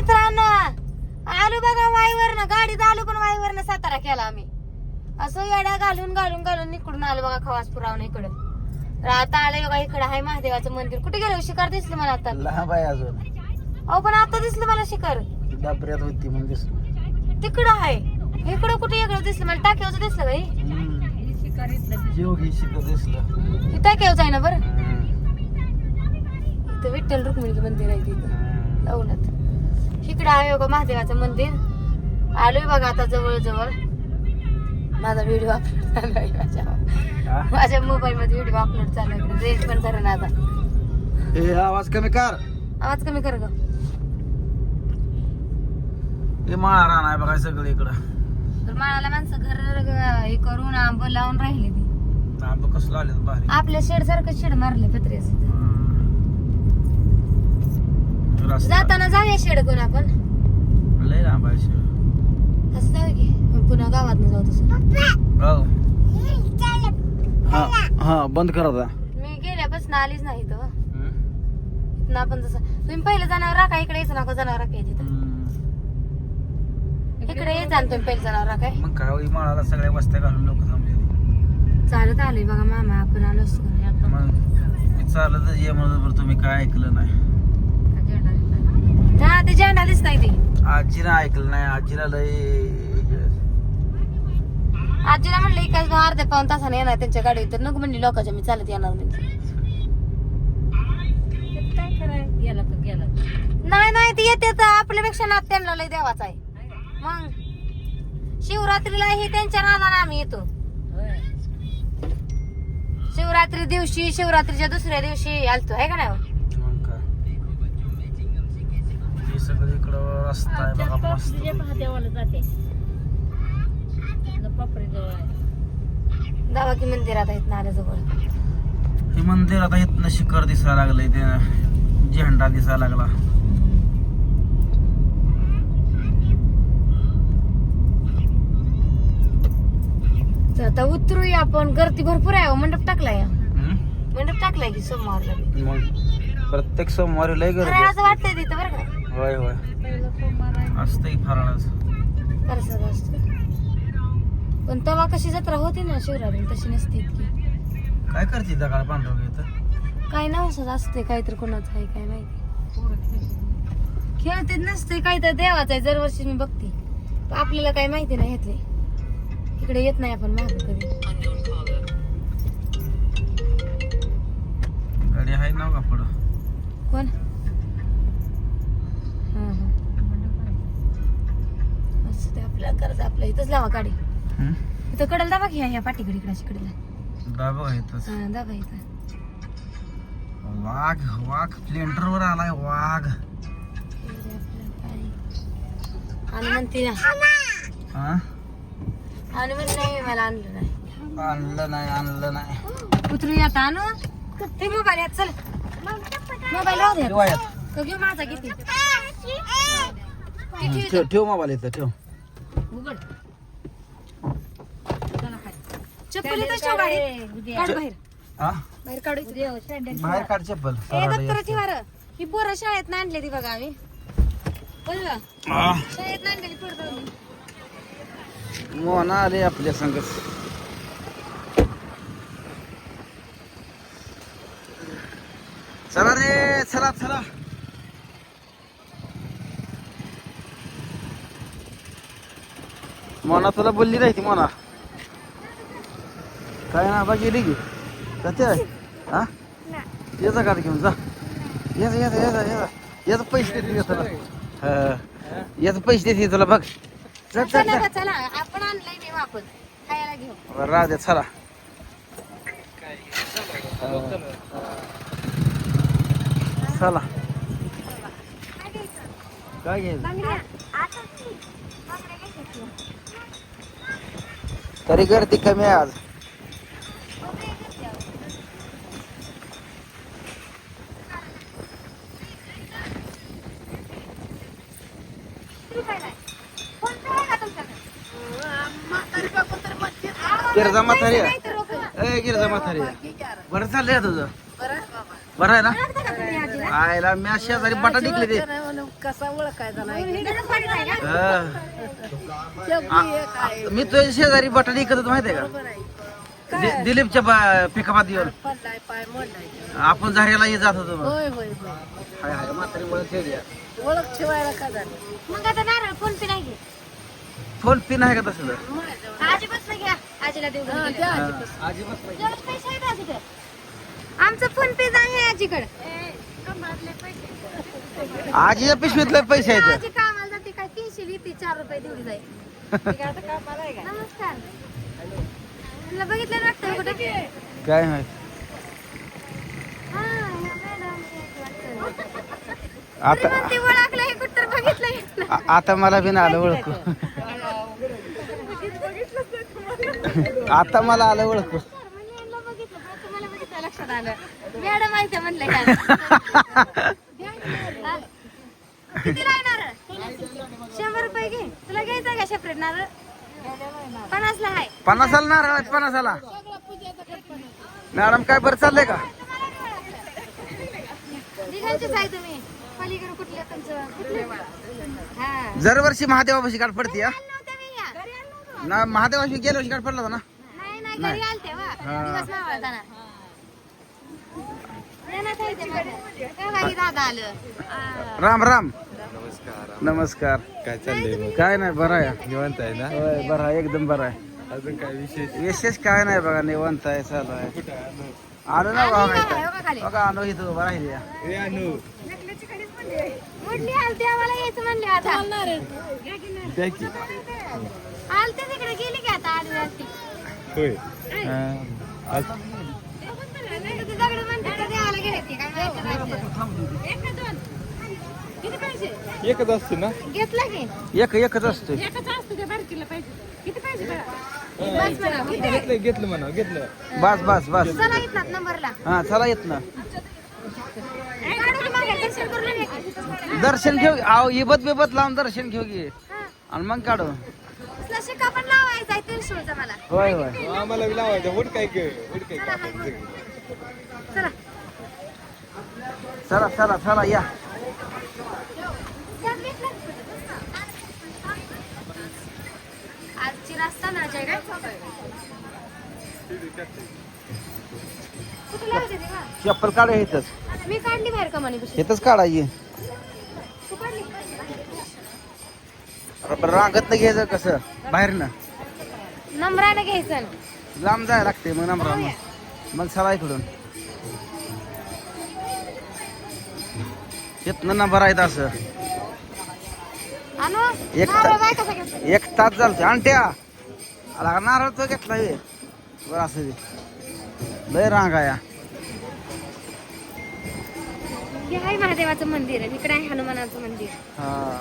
मित्रांनो आलो बघा वाईवरनं गाडीत आलो पण वाईवरनं सातारा केला आम्ही. असं येड्या घालून घालून घालून इकडून आलो बघा खवास पुरावून इकडं आता आलंय बघा इकडं आहे महादेवाचं मंदिर. कुठे गेलो? शिकार दिसलं मला आता. आहे अजून. अहो पण आता दिसलं मला शिकार. डबऱ्यात होती म्हणून दिसलं. तिकडं आहे इकडं कुठे इकडं दिसलं मला? टाक्यावचं दिसलं बाई. जीव घे शिकत दिसलं. हे टाक्यावचं आहे ना बरं. इथं विठ्ठल रुक्मिणीचं मंदिर आहे तिथं. लवणात इकडं आहे बघा महादेवाचं मंदिर. आलोय बघा आता जवळ जवळ माझा व्हिडिओ अपलोड चालू आहे माझ्या? माझ्या मोबाईल मध्ये व्हिडिओ अपलोड चालू आहे. रेंज पण करेन आता. हे आवाज कमी कर. आवाज कमी कर ग. माळा रान आहे बघा सगळं इकडं. तर माळाला माणसं घर हे करून आंब लावून राहिले ती. आंब कसलं आले भारी आपल्या शेड सारखं शेड मारले पत्र्याचं. जाताना जाऊया शेड कोण आपण? लय लांब आहे शेड. तसं जाऊ की. मग पुन्हा गावात जाऊ तसं. हो. हा हा बंद कर आता. मी गेल्यापासून आलीच नाही तर इथनं आपण तसं तुम्ही पहिलं जनावर राखा इकडे यायचं नका जनावर राखाय तिथं इकडे यायचं आणि तुम्ही पहिलं जनावर राखाय मग काय होई माळाला सगळ्या वस्त्या घालून लोक जमले चालत आलोय बघा मामा आपण आलो असतो मग मी चालतच ये म्हणत बरं तुम्ही काय ऐकलं नाही. ते झेंडा दिसताय ते. आजीनं ऐकलं नाही आजीला लय आजीला म्हणलं एकाच अर्ध्या पाऊन तासाने येणार त्यांच्या गाडीत तर नको म्हणली लोकांच्या मी चालत येणार म्हणजे नाही नाही ते येते तर आपल्यापेक्षा नात त्यांना लय देवाचा आहे. मग शिवरात्रीला ही त्यांच्या नादाने आम्ही येतो. शिवरात्री दिवशी शिवरात्रीच्या दुसऱ्या दिवशी आलतो आहे का नाही हो? रस्ता आहे बघा मस्त दावा की मंदिरात आहेत नाल्याजवळ हे मंदिर आता इथनं शिखर दिसायला लागलंय ते झेंडा दिसायला लागला. आता उतरूया आपण. गर्दी भरपूर आहे मंडप टाकलाय. हम्म? मंडप टाकलाय की सोमवारला. मग प्रत्येक सोमवारी लय गर्दी असते. वाटतंय तिथं बरं का? होय होय. असतंय फराळाच परसाद असतो पण तेव्हा कशी जत्रा होती ना शिवरात्री तशी नसते इतकी. काय करते दगाड पांढरं इथं काय नवसच असते काहीतरी कोणाचं आहे काय माहिती. खेळते नसते काहीतरी देवाचं आहे दरवर्षी मी बघते. पण आपल्याला काय माहिती नाही ह्यातले. इकडे येत नाही आपण माग कधी. गाडी आहे ना का पुढं? कोण हा हा असं ते आपल्याला करायचं आपल्या इथंच लावा गाडी? इथं कडेला दाबा घ्या या पाठीकडे इकडे कडेला. दाबा इथंच. हा दाबा इथं. वाघ वाघ स्प्लेंडर वर आलाय वाघ. आणि म्हणते ना हा? आणि नाही मला आणलं नाही. आणलं नाही आणलं नाही. उतरू आता आणू? ते मोबाईल यात चल. मोबाईल राहू दे. ठेवा यात. तो घेऊ माझा किती? ठेव ठेव मोबाईल इथं ठेव. चप्पल इथंच ठेव गाडीत काढ बाहेर. हा? बाहेर काढू इथं. बाहेर काढ चप्पल. ए दप्तराची वार ही पोरं शाळेत आणली ती बघा आम्ही. बोल ना आ, शाळेत आणलेली पोरं मोना आले आपल्या संगच चला रे चला चला. मोना तुला बोलली नाही ती मोना. काय ना बा गेली की. जाते आहे हा? याचा गाडी घेऊन जा. याचा याचा याचा याचा याचा पैसे देते तुला. हा. याचा पैसे देते तुला बघ. चल चल चला चल. आपण आणलंय नाही वापस. खायला घेऊ बरं, राहू दे चला. चला. काय घ्यायचं? तरी गर्दी कमी आहे आज. गिरजा म्हातारी ए गिरजा म्हातारी बरं चाललंय तुझं? बरं आहे ना? आयला मी शेजारी बटा टिकले ते. कसा ओळखायचा नाही. हा. शेवटी एक आहे. मी तुझ्या शेजारी बटाटे इकत होतो माहितीये का? बरोबर आहे. काय? दिलीपच्या बा- पिकापात येऊन पडलाय पाय मोडलाय. आपण झाऱ्याला जात होतो. होय होय होय. हाय हाय म्हातारी ओळख ठेवली आहे. ओळख ठेवायला का झालं? मग आता नारळ फोन पे नाही घे फोन पिन आहे का तसं आजी बस घ्या आजीला देऊ हा, घरी द्या गेल्यावर. आजीपासून. जेवढे पैसे आहेत आजीकडे. आमचं फोन पे आहे आजीकडे. आजीच्या पिशवीतले पैसे आहेत. कामाला जाते काय तीनशे चार रुपये देऊन जाईल. नमस्कार. तुला बघितलं ना वाटतं कुठे? काय माहीत? हा, या मॅडम. आता ओळखलं हे कुठं आ- मला बी आलं ओळखू. आता मला आलं ओळखू. म्हणजे यांना बघितलं पण तुम्हाला बघितलं लक्षात आलं. मॅडम आहे ते म्हणलं. किती लागणार शंभर रुपये घे. तुला घ्यायचं का सेपरेट नारळ? पन्नासला आहे पन्नासाला नारळ आहेत पन्नासाला. मॅडम काय बरं चाललंय का? दिघांचेच आहे तुम्ही. पलीकडे कुठल्या तुमचं कुठले हा. दरवर्षी महादेवापाशी गाठ पडते हा? मी या. ना महादेवाशी गेल्या वर्षी गाठ पडला होता ना? नाही नाही नाही. घरी आलते वा. दिवस मावळताना देण्यात आहे ते माझं. काय बाई दादा आलं. आ. राम राम. नमस्कार. काय चाललंय मग? काय नाही बरं आहे. निवांत आहे ना? होय बरं आहे एकदम बरं आहे. अजून काय विशेष? विशेष काय नाही बघा निवांत आहे चालू आहे. कुठं आहे? आलो ना का खाली? बघा आलो इथं उभा राहिली ए अनु. मुडली आलते आम्हाला यायचं म्हणले आता. द्या की. आलते तिकडे गेली की आता आली आलती होय. आज तिथे दगड म्हणते कधी आला घ्यायची काय माहिती. नाही. एक का दोन? एकच असते ना? घेतला की? एक एकच असतो. एकच असतो त्या बारकीला पैसे किती बस म्हणा. किती घेतलं घेतलं म्हणा घेतलं. बस बस बस. चला घेतलात नंबरला. हा चला येत ना मागे दर्शन करून ये की. दर्शन घेऊ आहो इबत बिबत लावून दर्शन घेऊ की? हा. आणि मग काढू. असला शिक्का पण लावायचा आहे त्रिशूळचा मला. होय होय. आम्हाला बी लावायचं वड काय काय चला. चला चला चला या. रस्ता ना जय? चप्पल काढा इथंच. मी काढली बाहेर कमानी इथंच काढायची रांगत घ्यायचं कसं? बाहेर ना नंबरानं घ्यायचं लांब जायला लागते मग नंबरा मग. चला इकडून. इथनं नंबर आहेत असं. एक तास झालं आणट्या आला नारळ तो घेतला हे. बरं असं दे. लय रांग हे. आहे महादेवाचं मंदिर आहे इकडे आहे हनुमानाचं मंदिर. हा.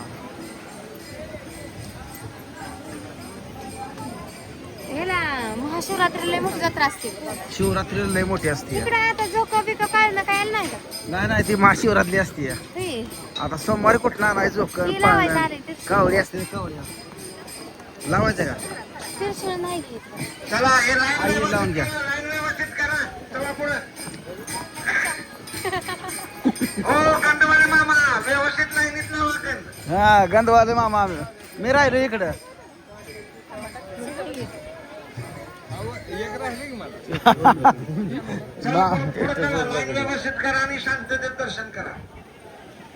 ह्याला महाशिवरात्रीला लय मोठी जत्रा असते. शिवरात्री लय मोठी असते. इकडे आता झोक बिक काढणं काय आलं नाही का? नाही नाही ती महाशिवरात्री असते. हे, आता सोमवारी कुठं नाही झोक ती लावायचं आले ते. कावडी असते कावडी लावायचं का? त्रिशूळ नाही घेत आई लावून घ्या. हा गंधवाले मामा मी राहिलो इकडं. व्यवस्थित करा आणि शांततेत दर्शन करा.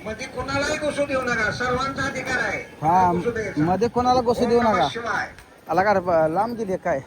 मध्ये कोणालाही घुसू देऊ नका. सर्वांचा अधिकार आहे. हा घुसू द्यायचा. मध्ये कोणाला गोष्ट देऊ नका. शिवाय. आला का लांब गेली काय?